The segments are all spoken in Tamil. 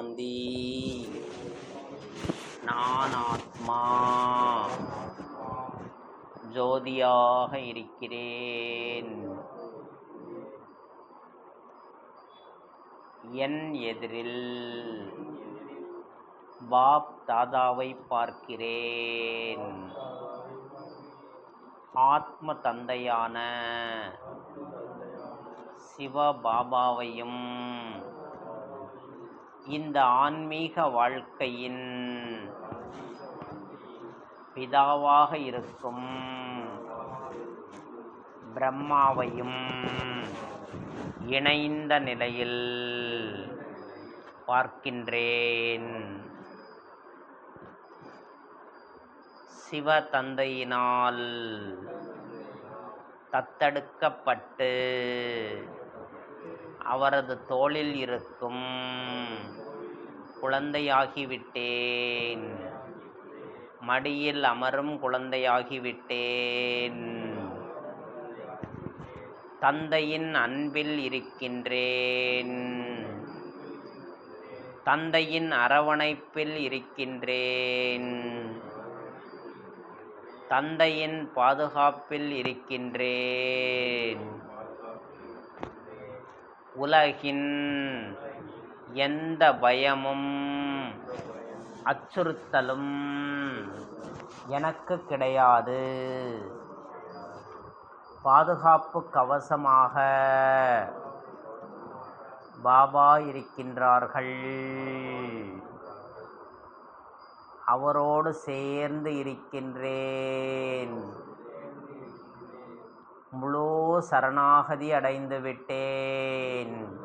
சாந்தி நான் ஆத்மா ஜோதியாக இருக்கிறேன். என் எதிரில் பாப் தாதாவை பார்க்கிறேன். ஆத்ம தந்தையான சிவ பாபாவையும் இந்த ஆன்மீக வாழ்க்கையின் பிதாவாக இருக்கும் பிரம்மாவையும் இணைந்த நிலையில் பார்க்கின்றேன். சிவ தந்தையினால் தத்தெடுக்கப்பட்டு அவரது தோளில் இருக்கும் குழந்தையாகிவிட்டேன். மடியில் அமரும் குழந்தையாகிவிட்டேன். தந்தையின் அன்பில் இருக்கின்றேன். தந்தையின் அரவணைப்பில் இருக்கின்றேன். தந்தையின் பாதுகாப்பில் இருக்கின்றேன். உலகின் எந்த பயமும் அச்சுறுத்தலும் எனக்கு கிடையாது. பாதுகாப்பு கவசமாக பாபா இருக்கின்றார்கள். அவரோடு சேர்ந்து இருக்கின்றேன். முழு சரணாகதி அடைந்து விட்டேன்.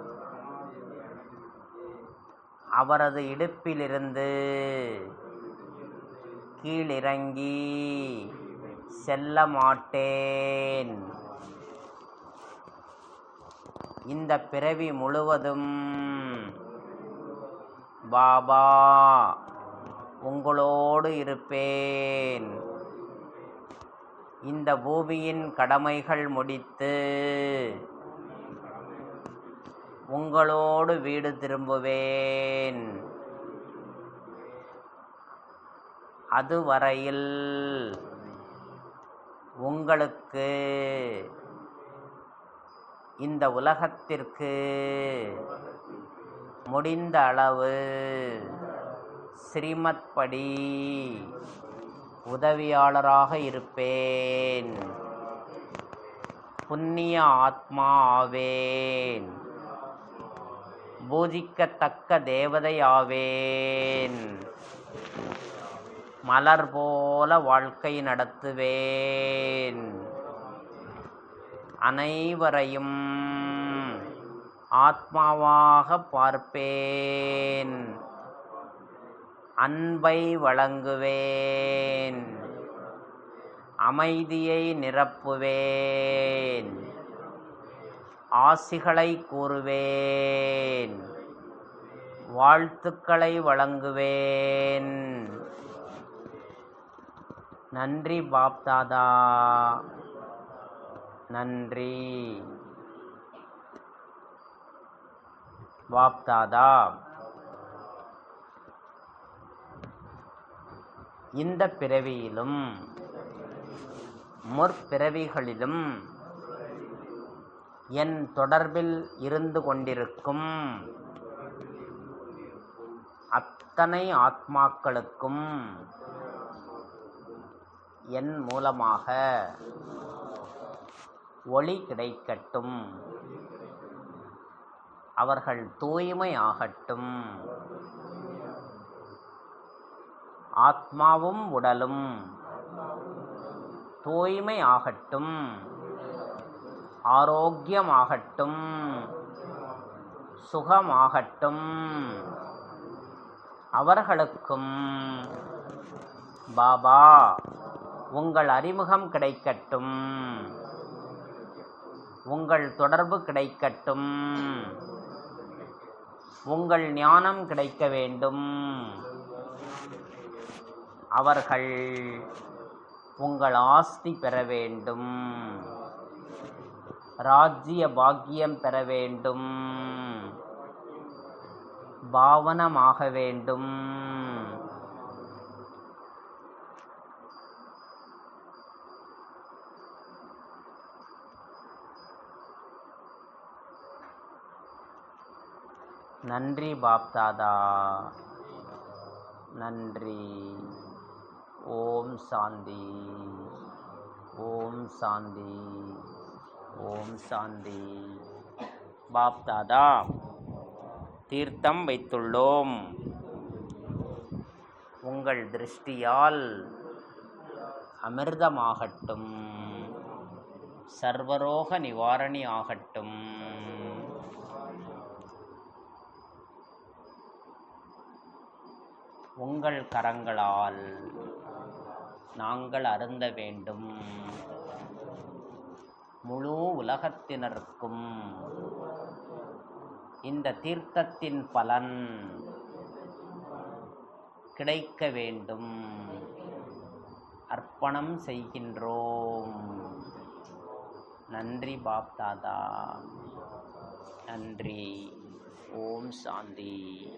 அவரது இடுப்பிலிருந்து கீழிறங்கி செல்ல மாட்டேன். இந்த பிறவி முழுவதும் பாபா உங்களோடு இருப்பேன். இந்த பூமியின் கடமைகள் முடித்து உங்களோடு வீடு திரும்புவேன். அதுவரையில் உங்களுக்கு இந்த உலகத்திற்கு முடிந்த அளவு ஸ்ரீமத் படி உதவியாளராக இருப்பேன். புண்ணிய ஆத்மா ஆவேன் பூஜிக்கத்தக்க தேவதை ஆவேன் மலர் போல வாழ்க்கை நடத்துவேன். அனைவரையும் ஆத்மாவாக பார்ப்பேன். அன்பை வழங்குவேன். அமைதியை நிரப்புவேன். ஆசிகளை கூறுவேன். வாழ்த்துக்களை வழங்குவேன். நன்றி பாப்தாதா. நன்றி. பாப்தாதா. இந்த பிறவியிலும் முற்பிறவிகளிலும் என் தொடர்பில் இருந்து கொண்டிருக்கும் அத்தனை ஆத்மாக்களுக்கும் என் மூலமாக ஒளி கிடைக்கட்டும். அவர்கள் தூய்மை ஆகட்டும் ஆத்மாவும் உடலும். தூய்மை ஆகட்டும். ஆரோக்கியமாகட்டும் சுகமாகட்டும் அவர்களுக்கும் பாபா உங்கள் அறிமுகம் கிடைக்கட்டும். உங்கள் தொடர்பு கிடைக்கட்டும். உங்கள் ஞானம் கிடைக்க வேண்டும். அவர்கள் உங்கள் ஆஸ்தி பெற வேண்டும். ராஜ்ய பாக்கியம் பெற வேண்டும். பாவனமாக வேண்டும். நன்றி பாப்தாதா. நன்றி. ஓம் சாந்தி. ஓம் சாந்தி. ஓம் சாந்தி. பாப்தாதா தீர்த்தம் வைத்துள்ளோம். உங்கள் திருஷ்டியால் அமிர்தமாகட்டும். சர்வரோக நிவாரணி ஆகட்டும். உங்கள் கரங்களால் நாங்கள் அருந்த வேண்டும். முழு உலகத்தினருக்கும் இந்த தீர்த்தத்தின் பலன் கிடைக்க வேண்டும். அர்ப்பணம் செய்கின்றோம். நன்றி பாப்தாதா நன்றி. ஓம் சாந்தி.